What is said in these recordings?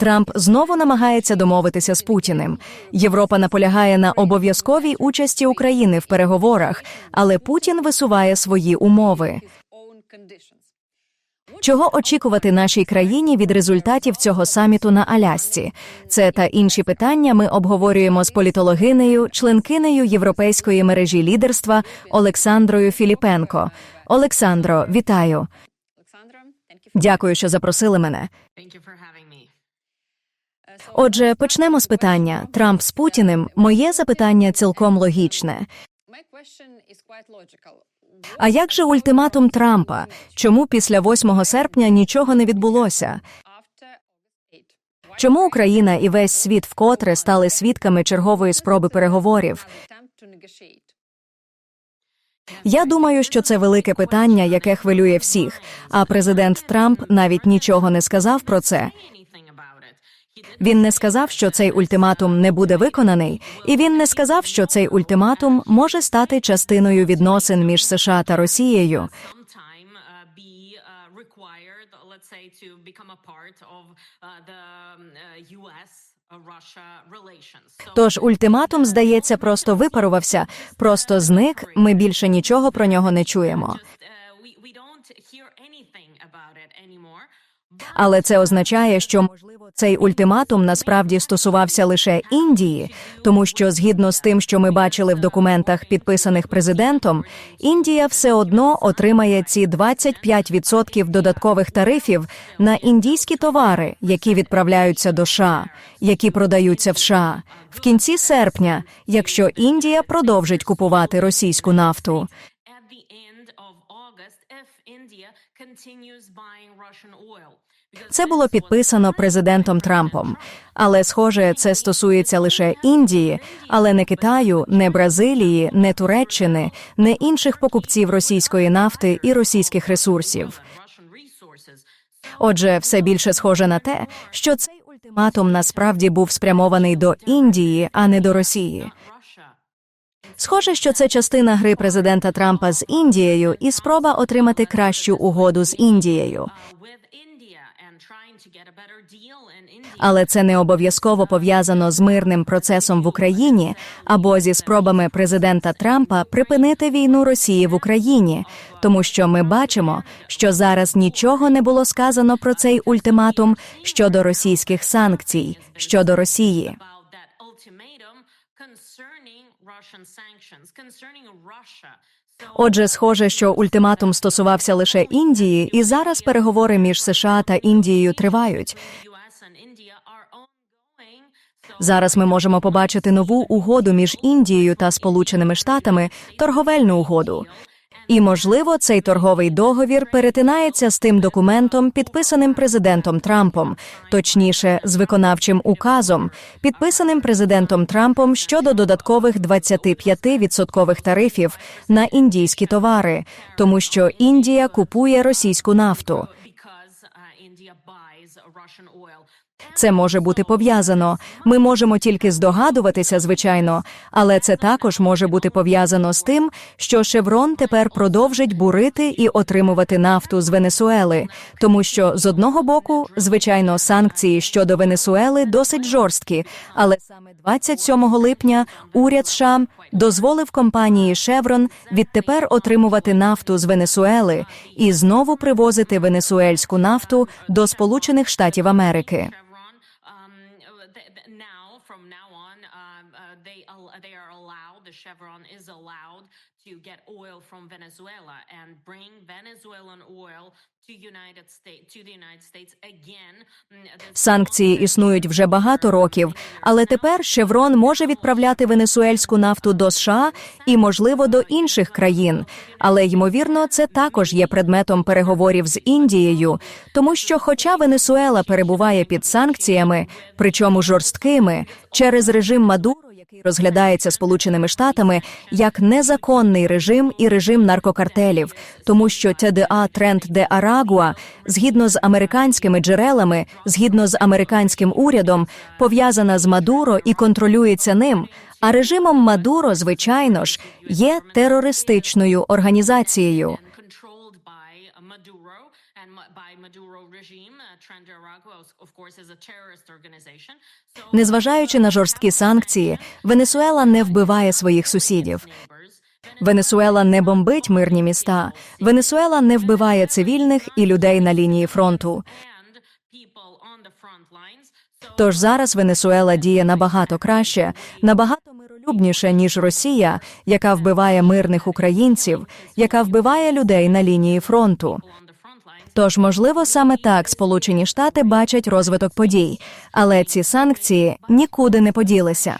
Трамп знову намагається домовитися з Путіним. Європа наполягає на обов'язковій участі України в переговорах, але Путін висуває свої умови. Чого очікувати нашій країні від результатів цього саміту на Алясці? Це та інші питання ми обговорюємо з політологинею, членкинею Європейської мережі лідерства Олександрою Філіпенко. Олександро, вітаю. Дякую, що запросили мене. Отже, почнемо з питання Трамп з Путіним. Моє запитання цілком логічне. А як же ультиматум Трампа? Чому після 8 серпня нічого не відбулося? After August 8, why Чому Україна і весь світ вкотре стали свідками чергової спроби переговорів? Я думаю, що це велике питання, яке хвилює всіх. А президент Трамп навіть нічого не сказав про це. Він не сказав, що цей ультиматум не буде виконаний, і він не сказав, що цей ультиматум може стати частиною відносин між США та Росією. Тож ультиматум, здається, просто випарувався, просто зник. Ми більше нічого про нього не чуємо. Але це означає, що можливо цей ультиматум насправді стосувався лише Індії, тому що згідно з тим, що ми бачили в документах, підписаних президентом, Індія все одно отримає ці 25% додаткових тарифів на індійські товари, які відправляються до США, які продаються в США. В кінці серпня, якщо Індія продовжить купувати російську нафту. India continues buying Russian oil. Це було підписано президентом Трампом. Але, схоже, це стосується лише Індії, але не Китаю, не Бразилії, не Туреччини, не інших покупців російської нафти і російських ресурсів. Отже, все більше схоже на те, що цей ультиматум насправді був спрямований до Індії, а не до Росії. Схоже, що це частина гри президента Трампа з Індією і спроба отримати кращу угоду з Індією. uh, with India and trying to get a better deal in India. Але це не обов'язково пов'язано з мирним процесом в Україні або зі спробами президента Трампа припинити війну Росії в Україні, тому що ми бачимо, що зараз нічого не було сказано про цей ультиматум щодо російських санкцій щодо Росії. concerning Russian sanctions, concerning Russia. Отже, схоже, що ультиматум стосувався лише Індії, і зараз переговори між США та Індією тривають. Зараз ми можемо побачити нову угоду між Індією та Сполученими Штатами, торговельну угоду. І, можливо, цей торговий договір перетинається з тим документом, підписаним президентом Трампом, точніше, з виконавчим указом, підписаним президентом Трампом щодо додаткових 25% тарифів на індійські товари, тому що Індія купує російську нафту. Це може бути пов'язано. Ми можемо тільки здогадуватися, звичайно, але це також може бути пов'язано з тим, що Шеврон тепер продовжить бурити і отримувати нафту з Венесуели, тому що з одного боку, звичайно, санкції щодо Венесуели досить жорсткі, але саме 27 липня уряд США дозволив компанії Шеврон відтепер отримувати нафту з Венесуели і знову привозити венесуельську нафту до Сполучених Штатів Америки. Get oil from Venezuela and bring Venezuelan oil to United States to the United States again. Mm, Санкції існують вже багато років, але тепер Шеврон може відправляти венесуельську нафту до США і, можливо, до інших країн. Але ймовірно, це також є предметом переговорів з Індією, тому що, хоча Венесуела перебуває під санкціями, причому жорсткими, через режим Мадуро, який розглядається Сполученими Штатами як незаконний режим і режим наркокартелів, тому що ТДА Тренд де Арагуа, згідно з американськими джерелами, згідно з американським урядом, пов'язана з Мадуро і контролюється ним. А режимом Мадуро, звичайно ж, є терористичною організацією. Uh. Uh, Незважаючи на жорсткі санкції, Венесуела не вбиває своїх сусідів. Венесуела не бомбить мирні міста. Венесуела не вбиває цивільних і людей на лінії фронту. Тож зараз Венесуела діє набагато краще, набагато миролюбніше, ніж Росія, яка вбиває мирних українців, яка вбиває людей на лінії фронту. Тож, можливо, саме так Сполучені Штати бачать розвиток подій, але ці санкції нікуди не поділися.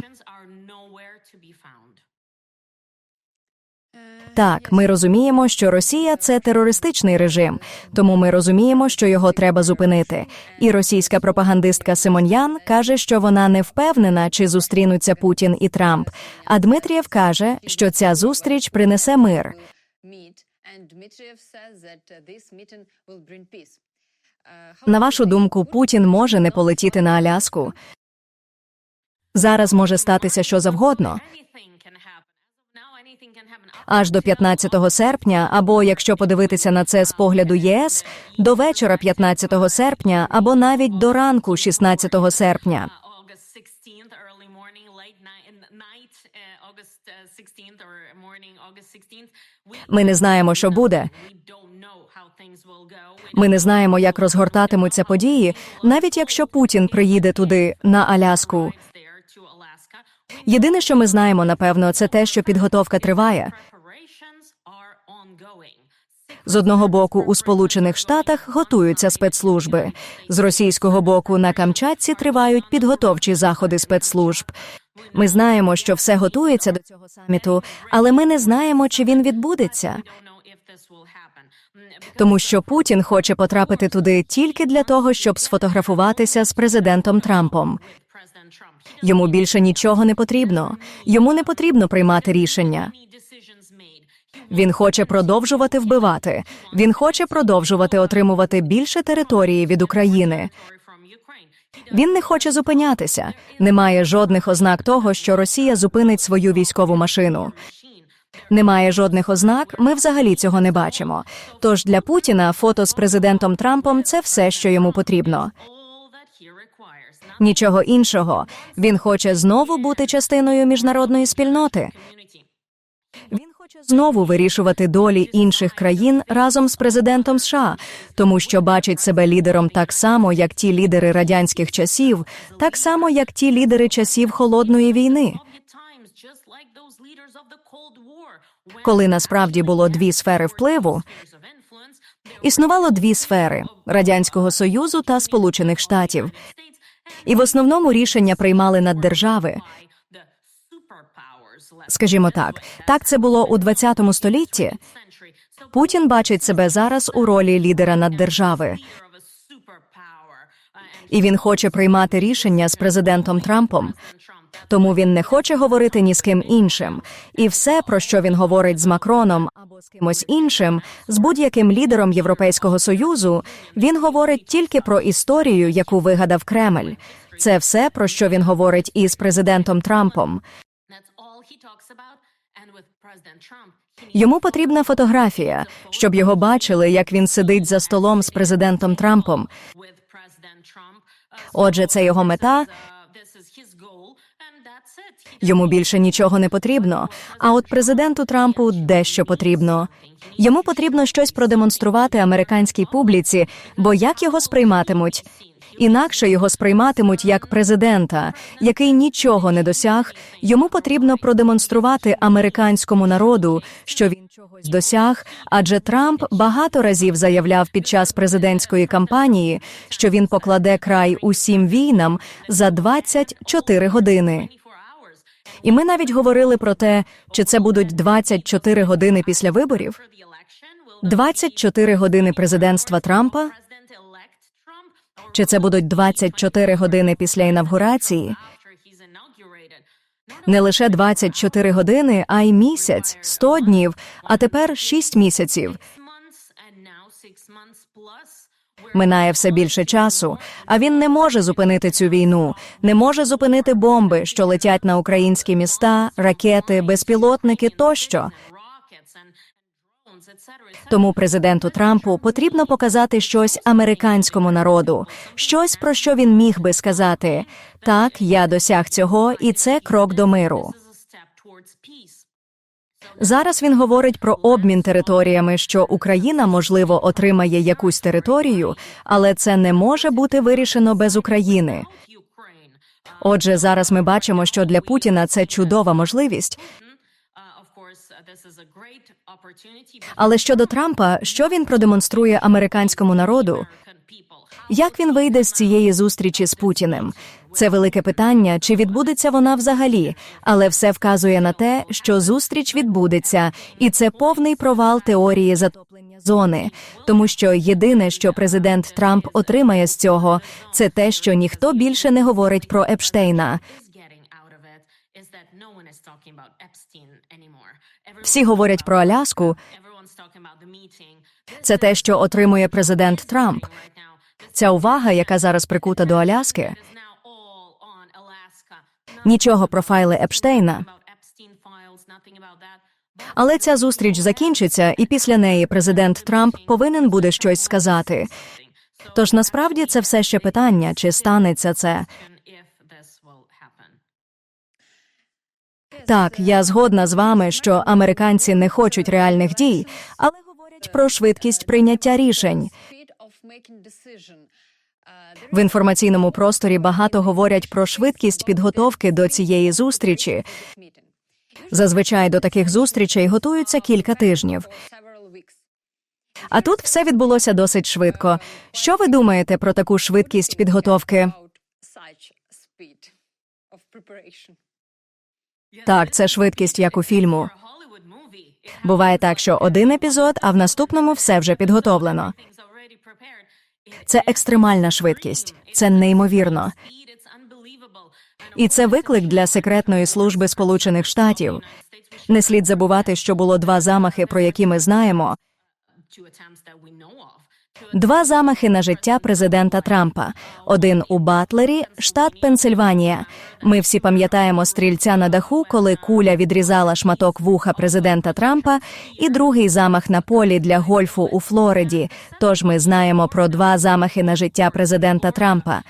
Так, ми розуміємо, що Росія це терористичний режим, тому ми розуміємо, що його треба зупинити. І російська пропагандистка Симоньян каже, що вона не впевнена, чи зустрінуться Путін і Трамп. А Дмитрієв каже, що ця зустріч принесе мир. And Dmitriev says that this meeting will bring peace. Uh, На вашу думку, Путін може не полетіти на Аляску. Зараз може статися що завгодно. Аж до until 15 серпня, або якщо подивитися на це з погляду ЄС, до вечора 15 серпня, або навіть до ранку 16 серпня. August 16th, early morning, late night, night August 16th or morning August 16th. We, Ми не знаємо, що буде. Ми не знаємо, як розгортатимуться події, навіть якщо Путін приїде туди на Аляску. Єдине, що ми знаємо, напевно, це те, що підготовка триває. З одного боку, у Сполучених Штатах готуються спецслужби. З російського боку на Камчатці тривають підготовчі заходи спецслужб. Ми знаємо, що все готується до цього саміту, але ми не знаємо, чи він відбудеться. Тому що Путін хоче потрапити туди тільки для того, щоб сфотографуватися з президентом Трампом. Йому більше нічого не потрібно. Йому не потрібно приймати рішення. Він хоче продовжувати вбивати. Він хоче продовжувати отримувати більше території від України. Він не хоче зупинятися. Немає жодних ознак того, що Росія зупинить свою військову машину. Немає жодних ознак. Ми взагалі цього не бачимо. Тож для Путіна фото з президентом Трампом це все, що йому потрібно. Нічого іншого. Він хоче знову бути частиною міжнародної спільноти. Він хоче знову вирішувати долі інших країн разом з президентом США, тому що бачить себе лідером так само, як ті лідери радянських часів, так само, як ті лідери часів холодної війни. Коли насправді було дві сфери впливу, існувало дві сфери радянського союзу та Сполучених Штатів. І в основному рішення приймали наддержави. Скажімо так, так це було у 20 столітті. Путін бачить себе зараз у ролі лідера наддержави. І він хоче приймати рішення з президентом Трампом. Тому він не хоче говорити ні з ким іншим. І все, про що він говорить з Макроном або з кимось іншим, з будь-яким лідером Європейського союзу, він говорить тільки про історію, яку вигадав Кремль. Це все, про що він говорить із президентом Трампом. Йому потрібна фотографія, щоб його бачили, як він сидить за столом з президентом Трампом. Uh, Отже, це його мета. uh, Йому більше нічого не потрібно. А от президенту Трампу дещо потрібно. Йому потрібно щось продемонструвати американській публіці, бо як його сприйматимуть? Інакше його сприйматимуть як президента, який нічого не досяг. Йому потрібно продемонструвати американському народу, що він чогось досяг. Адже Трамп багато разів заявляв під час президентської кампанії, що він покладе край усім війнам за 24 години. 24 І ми навіть говорили про те, чи це будуть 24 години після виборів, for the election. Will 24 години президентства Трампа, чи це будуть 24 години після інавгурації. Не лише 24 години, а й місяць, 100 днів, а тепер 6 місяців. Минає все більше часу, а він не може зупинити цю війну, не може зупинити бомби, що летять на українські міста, ракети, безпілотники тощо. Тому президенту Трампу потрібно показати щось американському народу, щось про що він міг би сказати: так, я досяг цього, і це крок до миру. Зараз він говорить про обмін територіями, що Україна можливо отримає якусь територію, але це не може бути вирішено без України. Отже, зараз ми бачимо, що для Путіна це чудова можливість. Але щодо Трампа, що він продемонструє американському народу? Як він вийде з цієї зустрічі з Путіним? Це велике питання, чи відбудеться вона взагалі, але все вказує на те, що зустріч відбудеться, і це повний провал теорії затоплення зони, тому що єдине, що президент Трамп отримає з цього, це те, що ніхто більше не говорить про Епштейна. Всі говорять про Аляску. Це те, що отримує президент Трамп. Ця увага, яка зараз прикута до Аляски, нічого про файли Епштейна. Але ця зустріч закінчиться, і після неї президент Трамп повинен буде щось сказати. Тож насправді це все ще питання, чи станеться це. Так, я згодна з вами, що американці не хочуть реальних дій, але говорять про швидкість прийняття рішень. В інформаційному просторі багато говорять про швидкість підготовки до цієї зустрічі. Зазвичай до таких зустрічей готуються кілька тижнів. А тут все відбулося досить швидко. Що ви думаєте про таку швидкість підготовки? Так, це швидкість, як у фільму. Буває так, що один епізод, а в наступному все вже підготовлено. Це екстремальна швидкість, це неймовірно. І це виклик для секретної служби Сполучених Штатів. Не слід забувати, що було два замахи, про які ми знаємо. Два замахи на життя президента Трампа. Один у Батлері, штат Пенсильванія. Ми всі пам'ятаємо стрільця на даху, коли куля відрізала шматок вуха президента Трампа, і другий замах на полі для гольфу у Флориді. Тож ми знаємо про два замахи на життя президента Трампа.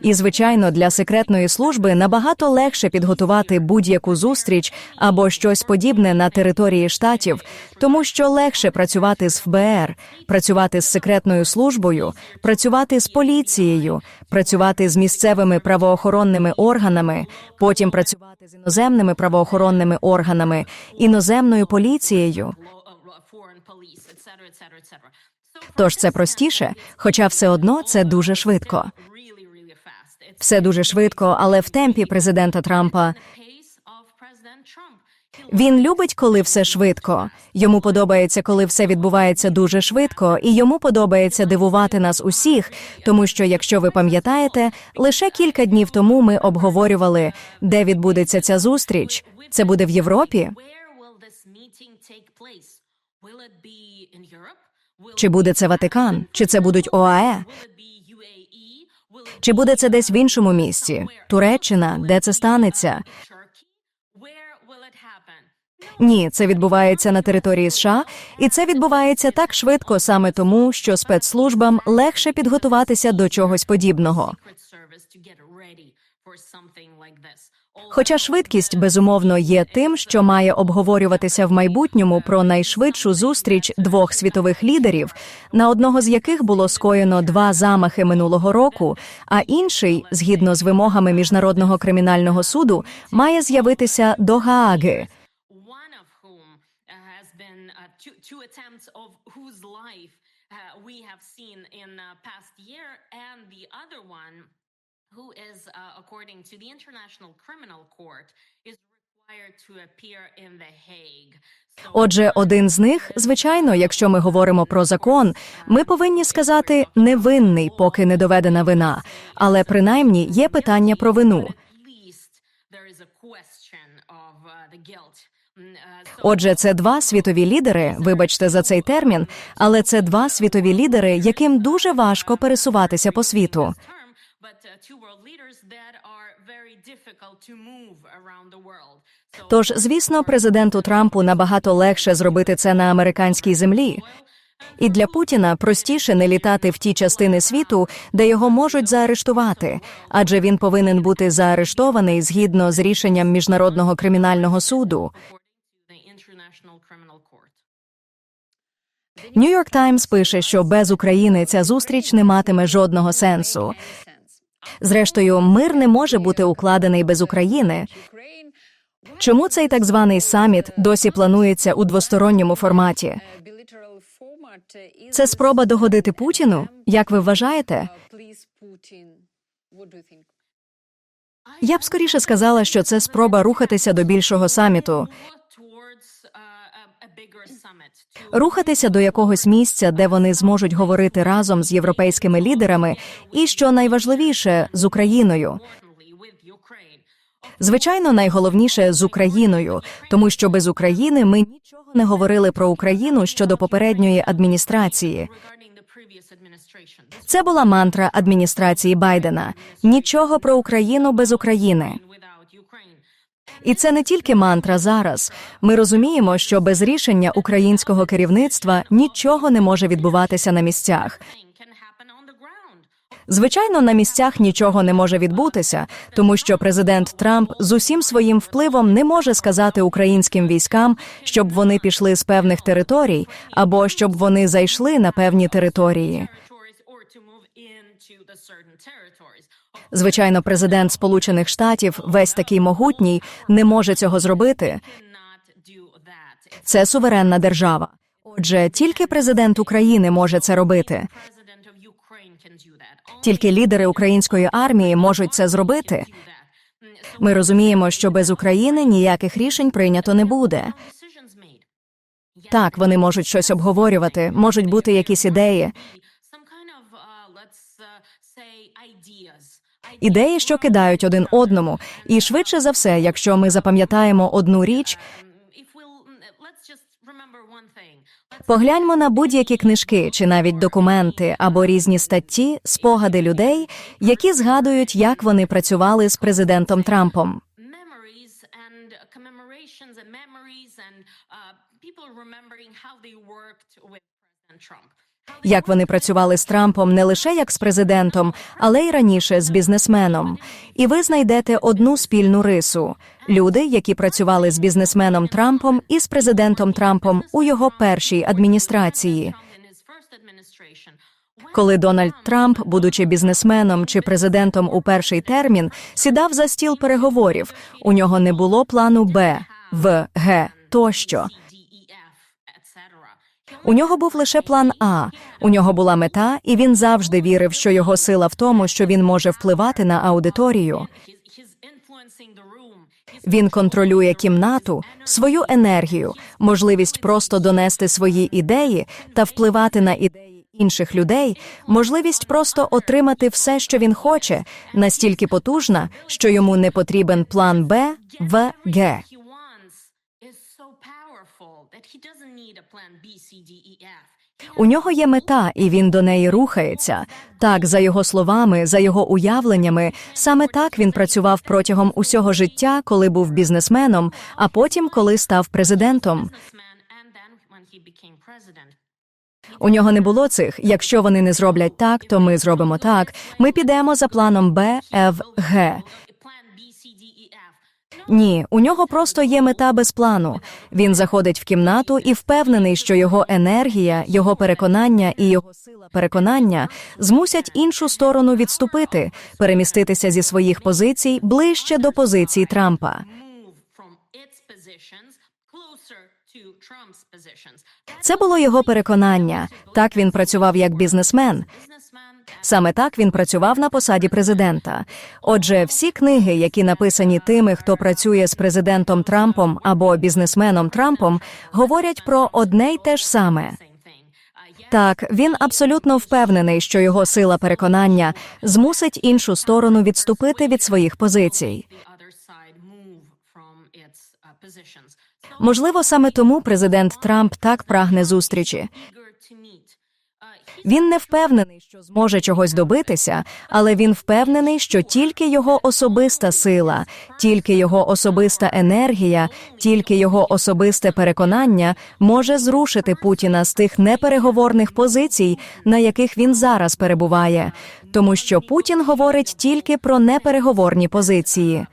І, звичайно, для секретної служби набагато легше підготувати будь-яку зустріч або щось подібне на території штатів, тому що легше працювати з ФБР, працювати з секретною службою, працювати з поліцією, працювати з місцевими правоохоронними органами, потім працювати з іноземними правоохоронними органами, іноземною поліцією. Тож це простіше, хоча все одно це дуже швидко. Все дуже швидко, але в темпі президента Трампа. Він любить, коли все швидко. Йому подобається, коли все відбувається дуже швидко, і йому подобається дивувати нас усіх, тому що, якщо ви пам'ятаєте, лише кілька днів тому ми обговорювали, де відбудеться ця зустріч. Це буде в Європі. Чи буде це Ватикан? Чи це будуть ОАЕ? Чи буде це десь в іншому місці? Туреччина, де це станеться? Ні, це відбувається на території США, і це відбувається так швидко саме тому, що спецслужбам легше підготуватися до чогось подібного. Хоча швидкість безумовно є тим, що має обговорюватися в майбутньому про найшвидшу зустріч двох світових лідерів, на одного з яких було скоєно два замахи минулого року, а інший, згідно з вимогами міжнародного кримінального суду, має з'явитися до Гааги. uh, uh, life uh, have seen in uh, past year, and the other one, who is, uh, according to the International Criminal Court, is required to appear in the Hague. So, Отже, один з них, звичайно, якщо ми говоримо про закон, ми повинні сказати невинний, поки не доведена вина. Але принаймні є питання про вину. uh, so Отже, це два світові лідери. Вибачте за цей термін, але це два світові лідери, яким дуже важко пересуватися по світу. Тож, звісно, президенту Трампу набагато легше зробити це на американській землі. І для Путіна простіше не літати в ті частини світу, де його можуть заарештувати, адже він повинен бути заарештований згідно з рішенням міжнародного кримінального суду. Нью-Йорк Таймс пише, що без України ця зустріч не матиме жодного сенсу. Зрештою, мир не може бути укладений без України. Чому цей так званий саміт досі планується у двосторонньому форматі? Це спроба догодити Путіну? Як ви вважаєте? Я б скоріше сказала, що це спроба рухатися до більшого саміту, рухатися до якогось місця, де вони зможуть говорити разом з європейськими лідерами, і що найважливіше з Україною. Звичайно, найголовніше з Україною, тому що без України ми нічого не говорили про Україну щодо попередньої адміністрації. Це була мантра адміністрації Байдена: нічого про Україну без України. І це не тільки мантра зараз. Ми розуміємо, що без рішення українського керівництва нічого не може відбуватися на місцях. Звичайно, на місцях нічого не може відбутися, тому що президент Трамп з усім своїм впливом не може сказати українським військам, щоб вони пішли з певних територій або щоб вони зайшли на певні території. Звичайно, президент Сполучених Штатів, весь такий могутній, не може цього зробити. Це суверенна держава. Отже, тільки президент України може це робити. Тільки лідери української армії можуть це зробити. Ми розуміємо, що без України ніяких рішень прийнято не буде. Так, вони можуть щось обговорювати, можуть бути якісь ідеї, ідеї, що кидають один одному. І швидше за все, якщо ми запам'ятаємо одну річ, погляньмо на будь-які книжки чи навіть документи або різні статті, спогади людей, які згадують, як вони працювали з президентом Трампом. Як вони працювали з Трампом не лише як з президентом, але й раніше з бізнесменом. І ви знайдете одну спільну рису: люди, які працювали з бізнесменом Трампом і з президентом Трампом у його першій адміністрації. Коли Дональд Трамп, будучи бізнесменом чи президентом у перший термін, сідав за стіл переговорів, у нього не було плану Б, В, Г тощо. У нього був лише план А. У нього була мета, і він завжди вірив, що його сила в тому, що він може впливати на аудиторію. Він контролює кімнату, свою енергію, можливість просто донести свої ідеї та впливати на ідеї інших людей, можливість просто отримати все, що він хоче, настільки потужна, що йому не потрібен план Б, В, Г. E. У нього є мета, і він до неї рухається. Так, за його словами, за його уявленнями, саме так він працював протягом усього життя, коли був бізнесменом, а потім, коли став президентом. У нього не було цих. Якщо вони не зроблять так, то ми зробимо так. Ми підемо за планом Б, Ф, Г. Ні, у нього просто є мета без плану. Він заходить в кімнату і впевнений, що його енергія, його переконання і його сила переконання змусять іншу сторону відступити, переміститися зі своїх позицій ближче до позиції Трампа. Це було його переконання. Так він працював як бізнесмен. Саме так він працював на посаді президента. Отже, всі книги, які написані тими, хто працює з президентом Трампом або бізнесменом Трампом, говорять про одне й те ж саме. Так, він абсолютно впевнений, що його сила переконання змусить іншу сторону відступити від своїх позицій. Можливо, саме тому президент Трамп так прагне зустрічі. Він не впевнений, що зможе чогось добитися, але він впевнений, що тільки його особиста сила, тільки його особиста енергія, тільки його особисте переконання може зрушити Путіна з тих непереговорних позицій, на яких він зараз перебуває, тому що Путін говорить тільки про непереговорні позиції.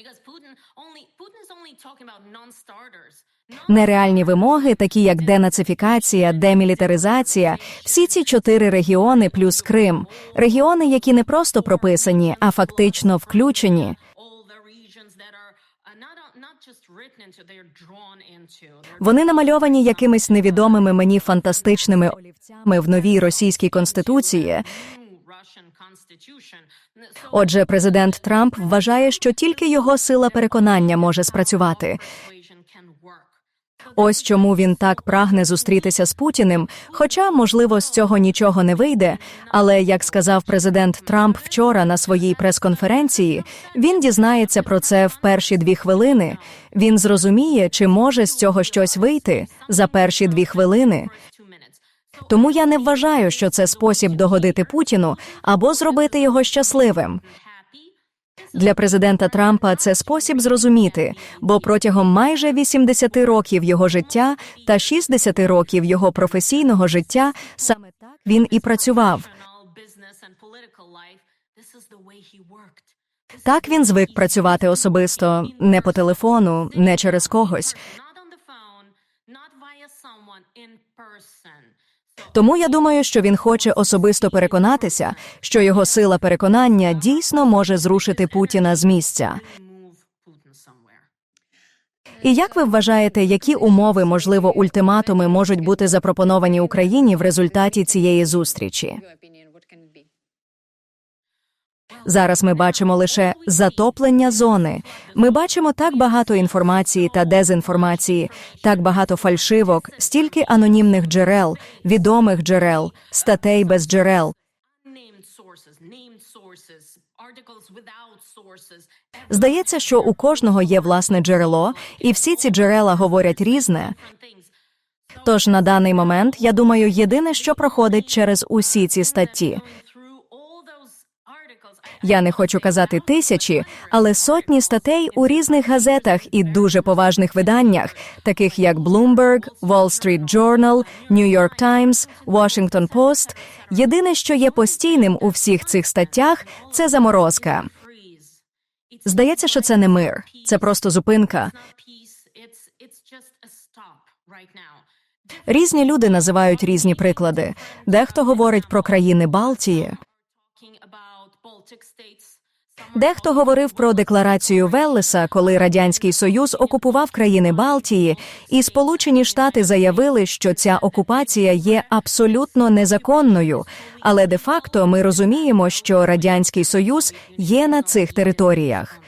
Because Putin only Putin is only talking about non-starters. Нереальні вимоги, такі як денацифікація, демілітаризація, всі ці чотири регіони плюс Крим, регіони, які не просто прописані, а фактично включені. Вони намальовані якимись невідомими мені фантастичними олівцями в новій російській конституції. Отже, президент Трамп вважає, що тільки його сила переконання може спрацювати. Ось чому він так прагне зустрітися з Путіним. Хоча, можливо, з цього нічого не вийде. Але як сказав президент Трамп вчора на своїй прес-конференції, він дізнається про це в перші дві хвилини. Він зрозуміє, чи може з цього щось вийти за перші дві хвилини. Тому я не вважаю, що це спосіб догодити Путіну або зробити його щасливим. Для президента Трампа це спосіб зрозуміти, бо протягом майже 80 років його життя та 60 років його професійного життя саме так він і працював. Так він звик працювати особисто, не по телефону, не через когось. Тому я думаю, що він хоче особисто переконатися, що його сила переконання дійсно може зрушити Путіна з місця. І як ви вважаєте, які умови, можливо, ультиматуми можуть бути запропоновані Україні в результаті цієї зустрічі? Зараз ми бачимо лише затоплення зони. Ми бачимо так багато інформації та дезінформації, так багато фальшивок, стільки анонімних джерел, відомих джерел, статей без джерел. Здається, що у кожного є власне джерело, і всі ці джерела говорять різне. Тож на даний момент я думаю, єдине, що проходить через усі ці статті. Я не хочу казати тисячі, але сотні статей у різних газетах і дуже поважних виданнях, таких як Bloomberg, Wall Street Journal, New York Times, Washington Post. Єдине, що є постійним у всіх цих статтях, це заморозка. Здається, що це не мир, це просто зупинка. Різні люди називають різні приклади. Дехто говорить про країни Балтії, Talking about Baltic states. Some Дехто говорив про декларацію Веллеса, коли радянський союз окупував країни Балтії, і Сполучені Штати заявили, що ця окупація є абсолютно незаконною. Але де-факто ми розуміємо, що радянський союз є на цих територіях.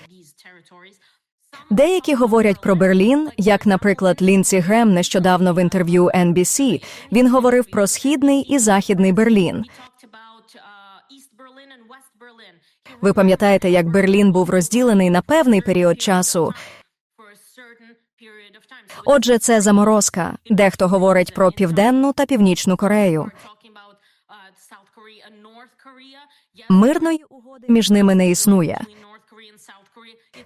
Деякі говорять про Берлін, як, наприклад, Лінсі Грем нещодавно в інтерв'ю NBC. Він говорив про східний і західний Берлін. Ви пам'ятаєте, як Берлін був розділений на певний період часу. Отже, це заморозка. Дехто говорить про південну та північну Корею. Мирної угоди між ними не існує.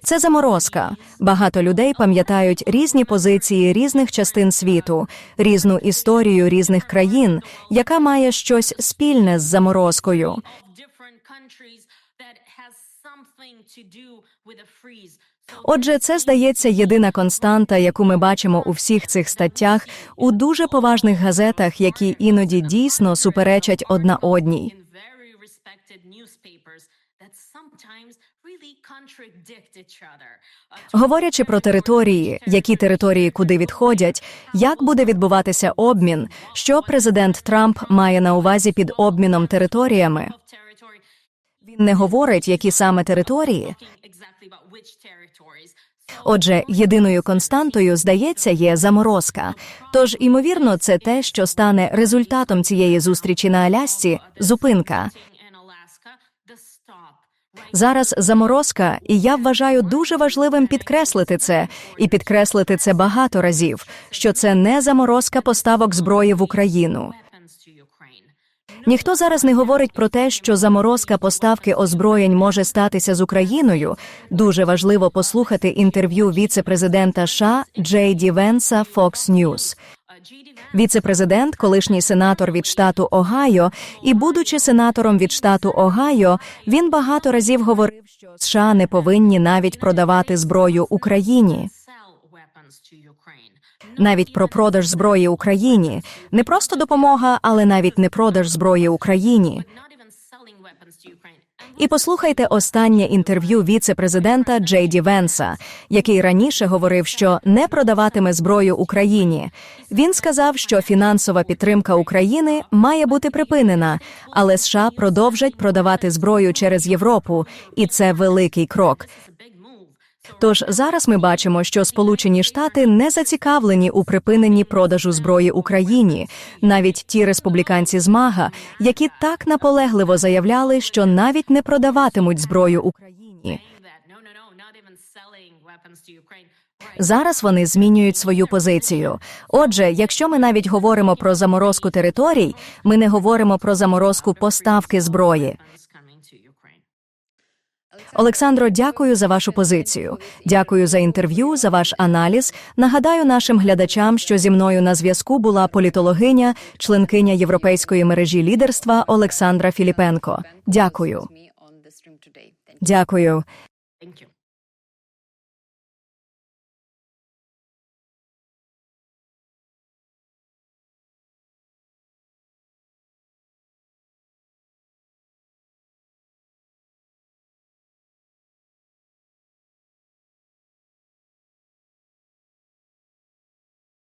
Це заморозка. Багато людей пам'ятають різні позиції різних частин світу, різну історію різних країн, яка має щось спільне з заморозкою. Отже, це здається єдина константа, яку ми бачимо у всіх цих статтях у дуже поважних газетах, які іноді дійсно суперечать одна одній. Говорячи про території, які території куди відходять, як буде відбуватися обмін, що президент Трамп має на увазі під обміном територіями. Він не говорить, які саме території. Отже, єдиною константою, здається, є заморозка. Тож, імовірно, це те, що стане результатом цієї зустрічі на Алясці зупинка. Зараз заморозка, і я вважаю дуже важливим підкреслити це і підкреслити це багато разів, що це не заморозка поставок зброї в Україну. Ніхто зараз не говорить про те, що заморозка поставки озброєнь може статися з Україною. Дуже важливо послухати інтерв'ю віце-президента США Джей Ді Венса Fox News. Віце-президент, колишній сенатор від штату Огайо, і будучи сенатором від штату Огайо, він багато разів говорив, що США не повинні навіть продавати зброю Україні. Навіть про продаж зброї Україні не просто допомога, але навіть не продаж зброї Україні. І послухайте останнє інтерв'ю віце-президента Джей Ді Венса, який раніше говорив, що не продаватиме зброю Україні. Він сказав, що фінансова підтримка України має бути припинена, але США продовжать продавати зброю через Європу, і це великий крок. Тож зараз ми бачимо, що Сполучені Штати не зацікавлені у припиненні продажу зброї Україні, навіть ті республіканці з МАГА, які так наполегливо заявляли, що навіть не продаватимуть зброю Україні. Зараз вони змінюють свою позицію. Отже, якщо ми навіть говоримо про заморозку територій, ми не говоримо про заморозку поставки зброї. Олександро, дякую за вашу позицію. Дякую за інтерв'ю, за ваш аналіз. Нагадаю нашим глядачам, що зі мною на зв'язку була політологиня, членкиня Європейської мережі лідерства Олександра Філіпенко. Дякую. Дякую.